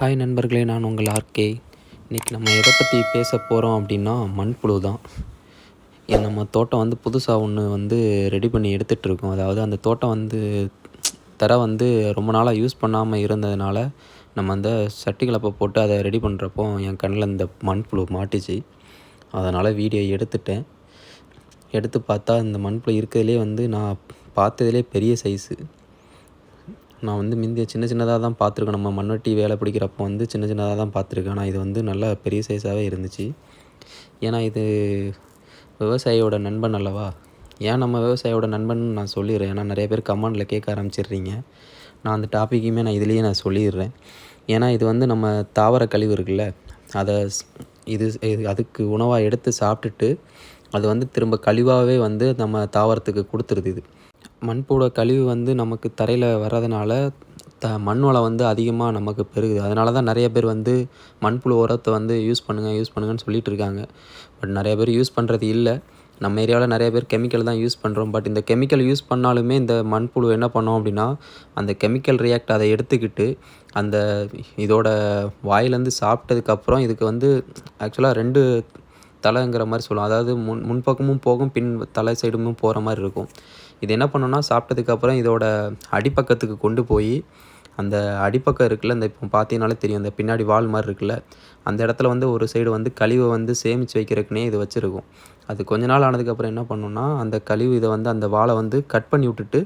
Hi நண்பர்களே நான் உங்கள் ஆர்கே இன்றைக்கி நம்ம எதை பற்றி பேச போகிறோம் அப்படின்னா மண்புழு தான். என் நம்ம தோட்டம் வந்து புதுசாக ஒன்று வந்து ரெடி பண்ணி எடுத்துகிட்ருக்கோம் அதாவது அந்த தோட்டம் வந்து தர வந்து ரொம்ப நாளாக யூஸ் பண்ணாமல் இருந்ததுனால நம்ம அந்த சட்டி கலப்பை போட்டு அதை ரெடி பண்ணுறப்போ என் கண்ணில் இந்த மண்புழு மாட்டிச்சு. அதனால் வீடியோ எடுத்துட்டேன். எடுத்து பார்த்தா இந்த மண்புழு இருக்கிறதுலே வந்து நான் பார்த்ததுலே பெரிய சைஸு நான் வந்து முந்திய சின்ன சின்னதாக தான் பார்த்துருக்கேன். நம்ம மண்வெட்டி வேலை பிடிக்கிறப்போ வந்து சின்ன சின்னதாக தான் பார்த்துருக்கேன். ஆனால் இது வந்து நல்லா பெரிய சைஸாகவே இருந்துச்சு. ஏன்னா இது விவசாயியோட நண்பன் அல்லவா? ஏன் நம்ம விவசாயியோட நண்பன் நான் சொல்லிடுறேன். ஏன்னா நிறைய பேர் கமெண்டில் கேட்க ஆரம்பிச்சிடுறீங்க. நான் அந்த டாப்பிக்குமே நான் இதுலேயே நான் சொல்லிடுறேன். ஏன்னா இது வந்து நம்ம தாவர கழிவு இருக்குல்ல அதை இது இது அதுக்கு உணவாக எடுத்து சாப்பிட்டுட்டு அது வந்து திரும்ப கழிவாகவே வந்து நம்ம தாவரத்துக்கு கொடுத்துருது இது. மண்புழு கழிவு வந்து நமக்கு தரையில் வர்றதுனால த மண் வளம் வந்து அதிகமாக நமக்கு பெருகுது. அதனால தான் நிறைய பேர் வந்து மண்புழு உரத்தை வந்து யூஸ் பண்ணுங்கள் யூஸ் பண்ணுங்கன்னு சொல்லிகிட்டு இருக்காங்க. பட் நிறைய பேர் யூஸ் பண்ணுறது இல்லை. நம்ம ஏரியாவில் நிறைய பேர் கெமிக்கல் தான் யூஸ் பண்ணுறோம் பட் இந்த கெமிக்கல் யூஸ் பண்ணாலுமே இந்த மண்புழு என்ன பண்ணோம் அப்படின்னா அந்த கெமிக்கல் ரியாக்ட் அதை எடுத்துக்கிட்டு அந்த இதோட வாயிலேருந்து சாப்பிட்டதுக்கப்புறம் இதுக்கு வந்து ஆக்சுவலாக ரெண்டு தலைங்கிற மாதிரி சொல்லுவோம் அதாவது முன் முன்பக்கமும் போகும் பின் தலை சைடுமும் போகிற மாதிரி இருக்கும். இது என்ன பண்ணுன்னா சாப்பிட்டதுக்கப்புறம் இதோட அடிப்பக்கத்துக்கு கொண்டு போய் அந்த அடிப்பக்கம் இருக்குல்ல இந்த இப்போ பார்த்தீங்கனாலே தெரியும் அந்த பின்னாடி வால் மாதிரி இருக்குல்ல அந்த இடத்துல வந்து ஒரு சைடு வந்து கழிவை வந்து சேமித்து வைக்கிறதுக்குனே இது வச்சுருக்கும். அது கொஞ்ச நாள் ஆனதுக்கப்புறம் என்ன பண்ணுன்னா அந்த கழிவு இதை வந்து அந்த வாழை வந்து கட் பண்ணி விட்டுட்டு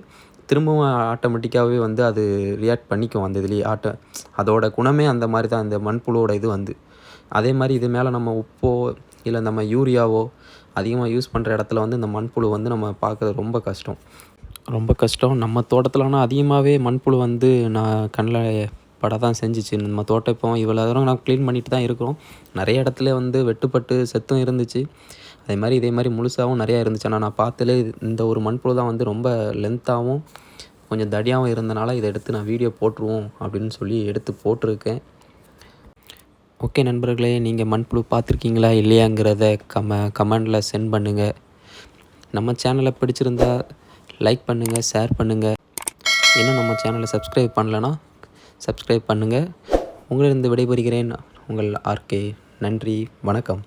திரும்பவும் ஆட்டோமேட்டிக்காகவே வந்து அது ரியாக்ட் பண்ணிக்கும் அந்த இதுலேயே ஆட்ட அதோட குணமே அந்த மாதிரி தான் அந்த மண்புழுவோட இது வந்து. அதே மாதிரி இது மேலே நம்ம உப்போ இல்லை நம்ம யூரியாவோ அதிகமாக யூஸ் பண்ணுற இடத்துல வந்து இந்த மண்புழு வந்து நம்ம பார்க்குறது ரொம்ப கஷ்டம். ரொம்ப கஷ்டம். நம்ம தோட்டத்தில் ஆனால் அதிகமாகவே மண்புழு வந்து நான் கண்ணில் பட தான் செஞ்சிச்சு. நம்ம தோட்டம் இப்போ இவ்வளோ தூரம் நான் க்ளீன் பண்ணிட்டு தான் இருக்கிறோம். நிறைய இடத்துல வந்து வெட்டுப்பட்டு செத்தும் இருந்துச்சு. அதே மாதிரி இதே மாதிரி முழுசாகவும் நிறையா இருந்துச்சு. ஆனால் நான் பார்த்தலே இந்த ஒரு மண்புழு தான் வந்து ரொம்ப லென்த்தாகவும் கொஞ்சம் தடியாகவும் இருந்தனால இதை எடுத்து நான் வீடியோ போட்டுருவோம் அப்படின்னு சொல்லி எடுத்து போட்டிருக்கேன். ஓகே நண்பர்களே நீங்கள் மண்புழு பார்த்துருக்கீங்களா இல்லையாங்கிறத கம கமெண்டில் சென்ட் பண்ணுங்கள் நம்ம சேனலை பிடிச்சிருந்தா லைக் பண்ணுங்கள் ஷேர் பண்ணுங்கள் இன்னும் நம்ம சேனலை சப்ஸ்கிரைப் பண்ணலனா சப்ஸ்கிரைப் பண்ணுங்கள் உங்களிடம் விடைபெறுகிறேன் உங்கள் ஆர்கே நன்றி வணக்கம்.